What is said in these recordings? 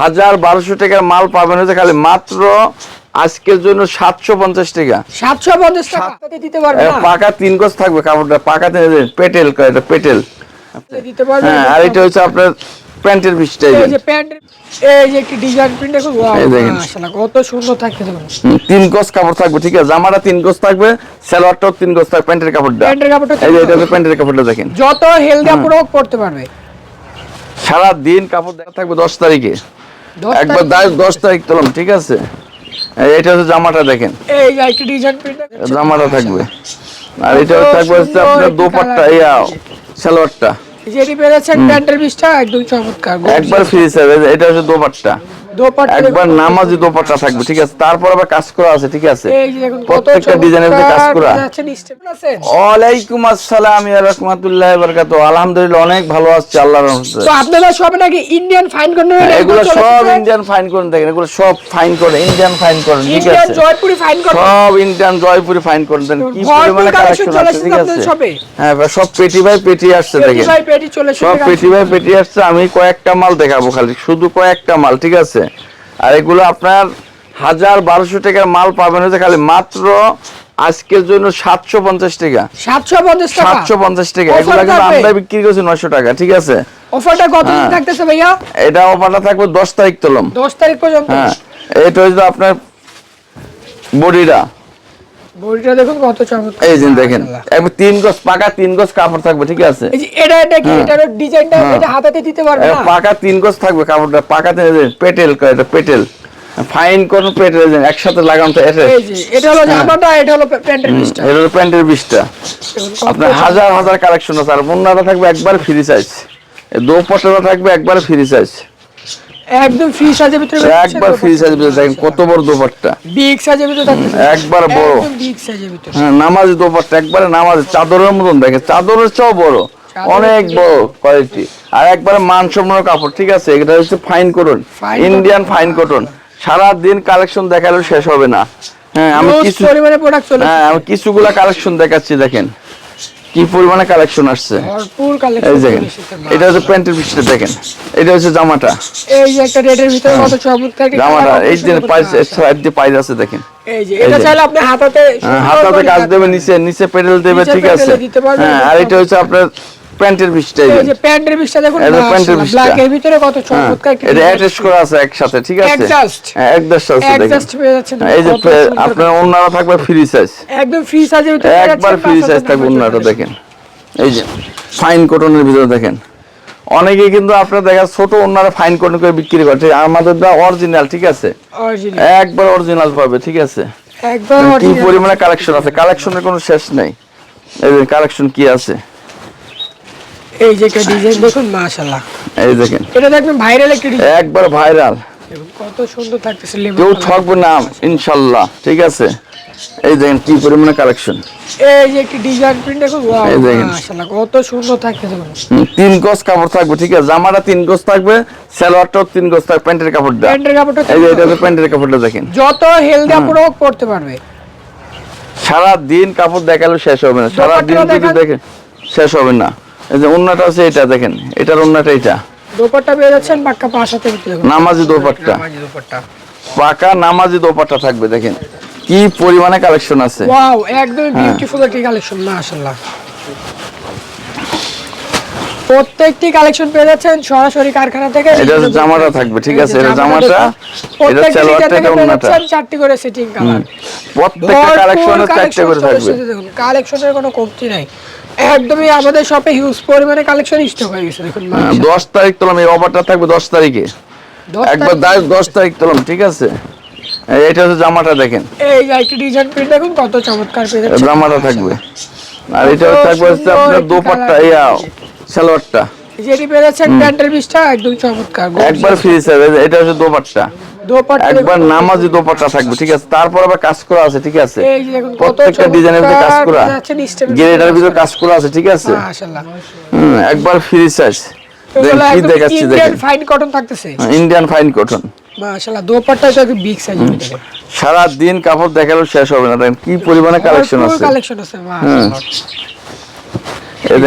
হাজার বারোশো টাকার মাল পাবেন হচ্ছে খালি মাত্র আজকের জন্য সাতশো পঞ্চাশ টাকা। সাতশো পঞ্চাশ টাকা দিতে পারবে পাকা তিন গজ থাকবে কাপড়টা পাকা পেটেল এটা পেটেল। দিতে পারবে হ্যাঁ আর এটা হচ্ছে আপনার প্যান্টের পিসটা এই যে। যে প্যান্ট এই যে একটি ডিজাইন প্রিন্ট। মাশাআল্লাহ কত সুন্দর থাকতে তিন গজ কাপড় থাকবে ঠিক আছে? জামাটা তিন গজ থাকবে সালোয়ারটাও তিন গজ থাকবে প্যান্টের কাপড়টা। প্যান্টের কাপড়টা এই যে এটা প্যান্টের কাপড়টা দেখেন। যত হেলদি পুরো পড়তে পারবে। সারা দিন কাপড় দেখা থাকবে দশ তারিখে। দশ একবার দশ তারিখ তোলাম ঠিক আছে? এটা হচ্ছে জামাটা দেখেন। এই জামাটা থাকবে। আর এটা থাকবে হচ্ছে আপনার দোপাট্টা ইয়া সালোয়ারটা। যেটি পেরেছেন প্যান্টের পিসটা একদম চমৎকার একবার ফ্রি সার্ভিস এটা হচ্ছে দোপাট্টা। একবার নামাজি দোপাট্টা থাকবে ঠিক আছে? তারপর আবার কাজ করা আছে ঠিক আছে? এই যে দেখুন কত প্রত্যেকটা ডিজাইনের কাজ করা। আছেন স্টেপ আছেন? ওয়ালাইকুম আসসালাম ইয়া রাহমাতুল্লাহি ওয়া বারাকাতুহু আলহামদুলিল্লাহ অনেক ভালো আছে আল্লাহর রহমতে। তো আপনাদের সবে নাকি ইন্ডিয়ান ফাইন কর্নার এগুলো সব ইন্ডিয়ান ফাইন করেন দেখেন এগুলো সব ফাইন করে ইন্ডিয়ান ফাইন করেন ঠিক ইন্ডিয়ান জয়পুরি ফাইন কর্নার সব ইন্ডিয়ান জয়পুরি ফাইন করে দেন কি পরিমাণে কালেকশন আছে ঠিক আছে? হ্যাঁ সব পেটি পেটি আসছে দেখেন। ভাই সব পেটি পেটি আসছে আমি কয়েকটা মাল দেখাবো খালি শুধু কয়েকটা মাল ঠিক আছে? আর এগুলো আপনার হাজার বারোশো টাকার মাল পাবেন হচ্ছে খালি মাত্র আজকের জন্য সাতশো পঞ্চাশ টাকা। সাতশো পঞ্চাশ সাতশো পঞ্চাশ টাকা। এগুলো কিন্তু আমরা বিক্রি করছি নয়শো টাকা ঠিক আছে? অফারটা কতদিন হ্যাঁ। থাকতেছে ভাইয়া? এটা অফারটা থাকবে দশ তারিখ তোলম। দশ তারিখ পর্যন্ত? হ্যাঁ। এটা হচ্ছে আপনার বডিটা। বডিটা দেখুন কত চমৎকার। এই যে দেখেন। তিন গজ পাকা তিন গজ কাপড় থাকবে ঠিক আছে? এই যে এটা এটা কি? হ্যাঁ। এটার ডিজাইনটা হ্যাঁ। এটা হাতাতে দিতে পারবে না? পাকা তিন গজ থাকবে কাপড়টা পাকা তিন গজ, পেটেল কয় এটা পেটেল। ফাইন কোন পেটেল একসাথে লাগানো তো এটা। এই যে এটা হলো হ্যাঁ। জামাটা এটা হলো প্যান্টের পিসটা এটা হলো প্যান্টের বিশটা আপনার হাজার হাজার কালেকশন আছে আর মুন্নাটা থাকবে একবার ফ্রি সাইজ দোপাট্টাটা থাকবে একবার ফ্রি সাইজ একদম ফ্রি সাইজের ভিতরে একবার ফ্রি সাইজ দেখেন কত বড় দোপাট্টা। বিগ সাইজের ভিতরে একবার বড়। একদম বিগ সাইজের ভিতরে। হ্যাঁ নামাজি দোপাট্টা একবারে নামাজি চাদরের মতন দেখে চাদরের চেয়েও বড়। অনেক বড় কোয়ালিটি আর একবারে মানসম্পন্ন কাপড় ঠিক আছে? এটা হচ্ছে fine cotton Indian fine cotton সারা দিন কালেকশন দেখালেও শেষ হবে না। হ্যাঁ আমি কিছু পরিমাণে প্রোডাক্ট চলে হ্যাঁ আমি কিছুগুলা কালেকশন দেখাচ্ছি দেখেন। কি পরিমাণে কালেকশন আসছে? ভরপুর এই কালেকশন দেখেন এটা হচ্ছে প্যান্টের পিসটা দেখেন। এটা হচ্ছে জামাটা। এই যে একটা রেডের ভিতরে কত চমৎকার একটা জামাটা এই যে পাইজ সাইড দিয়ে পাইস আছে দেখেন। এই যে এটা। চাইলে আপনি হাতাতে হ্যাঁ, হাতাতে কাজ দেবে নিচে নিচে পেডেল দেবে ঠিক আছে। হ্যাঁ আর এটা হচ্ছে আপনার প্যান্টের এই যে প্যান্টের দেখুন প্যান্টের। ব্ল্যাক এর ভিতরে কত হ্যাঁ, চমৎকার এটা অ্যাটাচ করা আছে একসাথে ঠিক আছে। হ্যাঁ অ্যাডজাস্ট আছে দেখেন। অ্যাডজাস্ট পেয়ে যাচ্ছেন এই যে আপনার থাকবে ফ্রি সাইজ একদম ফ্রি সাইজের ভিতরে একবার ফ্রি সাইজ থাকবে দেখেন। এই যে ফাইন কটনের ভিতরে দেখেন। অনেকে কিন্তু আপনার দেখা ছোট অন্যরা ফাইন কটন করে বিক্রি করে আমাদের দা অরিজিনাল ঠিক আছে। একবার অরিজিনাল পাবে ঠিক আছে? একদম কি পরিমাণে কালেকশন আছে? কালেকশনের কোনো শেষ নাই। এই কালেকশন কি আছে? এই যে একটা ডিজাইন দেখুন মাশাআল্লাহ। এই দেখেন। এটা দেখবেন ভাইরাল একটা ডিজাইন একবার ভাইরাল কত সুন্দর থাকতেছে লেমন কেউ। ঠকবে না ইনশাল্লাহ ঠিক আছে? এই দেখেন কি পরিমাণে কালেকশন এই যে ডিজাইন প্রিন্ট দেখুন ওয়াও এই দেখেন। মাশাআল্লাহ কত সুন্দর থাকতেছে। তিন গজ কাপড় থাকবে ঠিক আছে? জামাটা তিন গজ থাকবে সালোয়ারটাও তিন গজ থাকবে প্যান্টের কাপড়টা। প্যান্টের কাপড়টা এই যে এটা প্যান্টের কাপড়টা দেখেন। যত হেলদি পড়তে পারবে। সারা দিন কাপড় দেখালেও শেষ হবে না। সারা দিন যদি। দেখে শেষ হবে না। এই যে অন্যটা আছে এটা দেখেন এটার অন্যটা এটা দোপাট্টা পেয়ে যাচ্ছেন পাক্কা পাঁচ হাতে নামাজি দোপাট্টা। নামাজি দোপাট্টা। পাকা নামাজি দোপাট্টা থাকবে দেখেন। কি পরিমাণে কালেকশন আছে। ওয়াও একদম। বিউটিফুল একটি কালেকশন মাশাআল্লাহ। প্রত্যেকটি কালেকশন পেয়ে যাচ্ছেন সরাসরি কারখানা থেকে। এটা জামাটা থাকবে ঠিক আছে? এটা জামাটা এটা সালোয়ারটা এটা পেয়ে চারটি করে সেটিং কালার প্রত্যেকটা কালেকশনে চারটে করে থাকবে। কালেকশনের কোনো কমতি নাই। একদমই আমাদের শপে হিউজ পরিমাণে কালেকশন স্টক হয়ে গেছে দেখুন হ্যাঁ, মাশাআল্লাহ। দশ তারিখ তোলাম এই অফারটা থাকবে দশ তারিখে। একবার তারিখ- দা- দশ তারিখ তোলাম ঠিক আছে? এটা হচ্ছে জামাটা দেখেন। এই একটি ডিজাইন প্রিন্ট দেখুন কত চমৎকার পেয়ে জামাটা থাকবে। আর এটা থাকবে হচ্ছে আপনার দোপাট্টা। ইয়া সালোয়ারটা। যেটি যাচ্ছেন প্যান্টের পিসটা একদম চমৎকার একবার ফ্রি সাইজ এটা হচ্ছে দোপাট্টা। একবার দেখুন। নামাজি দোপাট্টা থাকবে ঠিক আছে? তারপর আবার কাজ করা আছে ঠিক আছে? এই যে দেখুন কত প্রত্যেকটা ডিজাইনের ভিতরে কাজ করা। গেরেটার ভিতরে। কাজ করা আছে ঠিক আছে? হুম, একবার ফ্রি সাইজ কি দেখাচ্ছি দেখেন ফাইন কটন থাকতেছে। ইন্ডিয়ান ফাইন কটন মাশাআল্লাহ দোপাট্টা তো বিগ সাইজের সারা দিন কাপড় দেখালেও শেষ হবে না দেখেন কি পরিমাণে কালেকশন আছে। কালেকশন আছে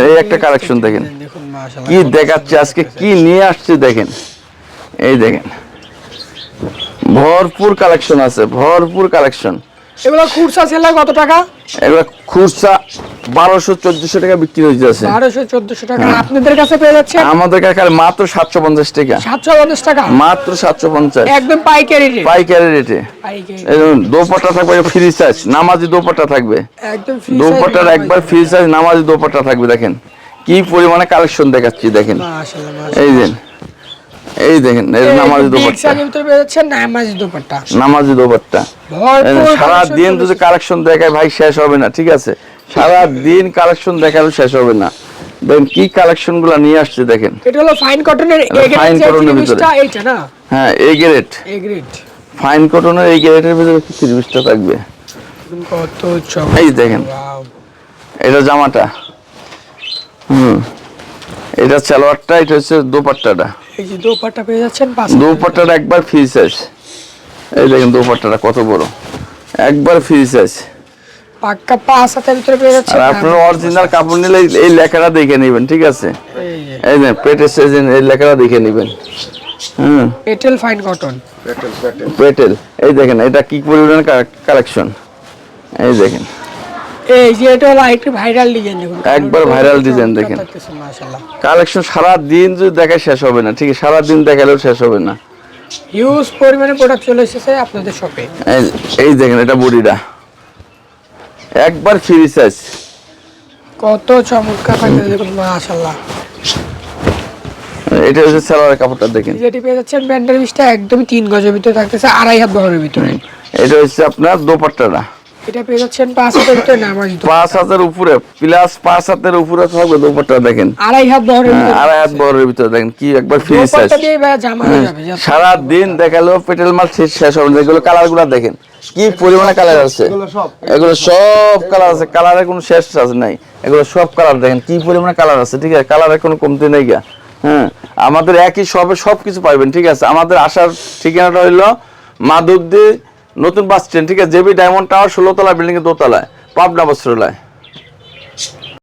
এই একটা কালেকশন দেখেন। কি দেখাচ্ছে আজকে কি নিয়ে আসছে দেখেন। এই দেখেন। ভরপুর কালেকশন আছে ভরপুর কালেকশন। এগুলো খুরসা সেলা কত টাকা? এগুলো খুচরা বারোশো চোদ্দশো টাকা বিক্রি হয়ে যাচ্ছে। বারোশো চোদ্দশো টাকা। হ্যাঁ। আপনাদের কাছে পেয়ে যাচ্ছে? আমাদের কাছে মাত্র সাতশো পঞ্চাশ টাকা। সাতশো পঞ্চাশ টাকা? মাত্র সাতশো পঞ্চাশ। একদম পাইকারি রেট পাইকারি রেটে দোপাট্টা থাকবে ফ্রি সাইজ নামাজি দোপাট্টা থাকবে। একদম দোপাট্টার একবার ফ্রি চার্জ নামাজি দোপাট্টা থাকবে দেখেন। কি পরিমাণে কালেকশন দেখাচ্ছি দেখেন। এই দেন এই দেখেন এই নামাজি দোপাট্টা। নামাজি দোপাট্টা। নামাজি দোপাট্টা। সারা দিন যদি কালেকশন দেখায় ভাই শেষ হবে না ঠিক আছে? সারা দিন কালেকশন দেখালে শেষ হবে না। দেখেন কি কালেকশনগুলা নিয়ে আসছে দেখেন। এটা হলো ফাইন কটনের এর জিনিসটা ভিতরে। এইটা না? হ্যাঁ গ্রেড এ গ্রেড ফাইন কটনের এই গ্রেডের ভিতরে তিরিশটা থাকবে। কত এই দেখেন এটা জামাটা। হুম। এটা সালোয়ারটা এটা হচ্ছে দোপাট্টাটা। এই যে দোপাট্টা পেয়ে যাচ্ছেন পাঁচ দোপাট্টাটা একবার ফ্রি সাইজ এই দেখেন দোপাট্টাটা কত বড়। একবার ফ্রি সাইজ পাক্কা পাঁচ হাতের ভিতরে পেয়ে যাচ্ছেন। আর আপনার অরিজিনাল কাপড় নিলে এই- লেখাটা দেখে নেবেন ঠিক আছে? এই যে। পেটের সাইজ এই লেখাটা দেখে নেবেন। হুম। এটেল ফাইন কটন পেটেল এই দেখেন এটা কি পরিমাণের কালেকশন এই দেখেন। এই যে এটা হলো আরেকটি ভাইরাল ডিজাইন দেখুন। একবার viral design দেখেন। কালেকশন সারা দিন যদি দেখায় শেষ হবে না ঠিক সারা দিন দেখালেও শেষ হবে না। হিউজ পরিমাণে প্রোডাক্ট চলে এসেছে আপনাদের শপে এই এই দেখেন এটা বডিটা। একবার ফ্রি সাইজ কত চমৎকার থাকবে দেখুন মাশাআল্লাহ। এটা হচ্ছে সালোয়ারের কাপড়টা দেখেন। যেটি পেয়ে যাচ্ছেন ব্যান্ডের পিসটা একদমই তিন গজের ভিতরে থাকতেছে আড়াই হাত বহরের ভিতরে। এটা হচ্ছে আপনার দোপাট্টাটা। এটা পেয়ে যাচ্ছেন পাঁচ হাতের ভিতরে নামাজ পাঁচ হাতের উপরে প্লাস পাঁচ হাতের উপরে থাকবে দোপাট্টা দেখেন। আড়াই হাত বহরের হ্যাঁ, আড়াই হাত বহরের ভিতরে দেখেন কি একবার ফ্রি সাইজ দোপাট্টা দিয়ে ভাইয়া জামা হয়ে সারা দিন পেটেল মাল শেষ হবে কালারগুলা দেখেন কি পরিমাণে কালার আছে? এগুলো সব। কালার আছে কালারের কোনো শেষ আছে নাই। এগুলো সব কালার দেখেন কি পরিমাণে কালার আছে ঠিক আছে? কালারের কোনো কমতি নেই গা। হ্যাঁ আমাদের একই সবে সব কিছু পাইবেন ঠিক আছে? আমাদের আসার ঠিকানাটা হইল মাধবদী নতুন বাস স্ট্যান্ড ঠিক আছে? জেবি ডায়মন্ড টাওয়ার ষোলো তলা বিল্ডিং এর দোতলায় পাবনা বস্ত্রালয়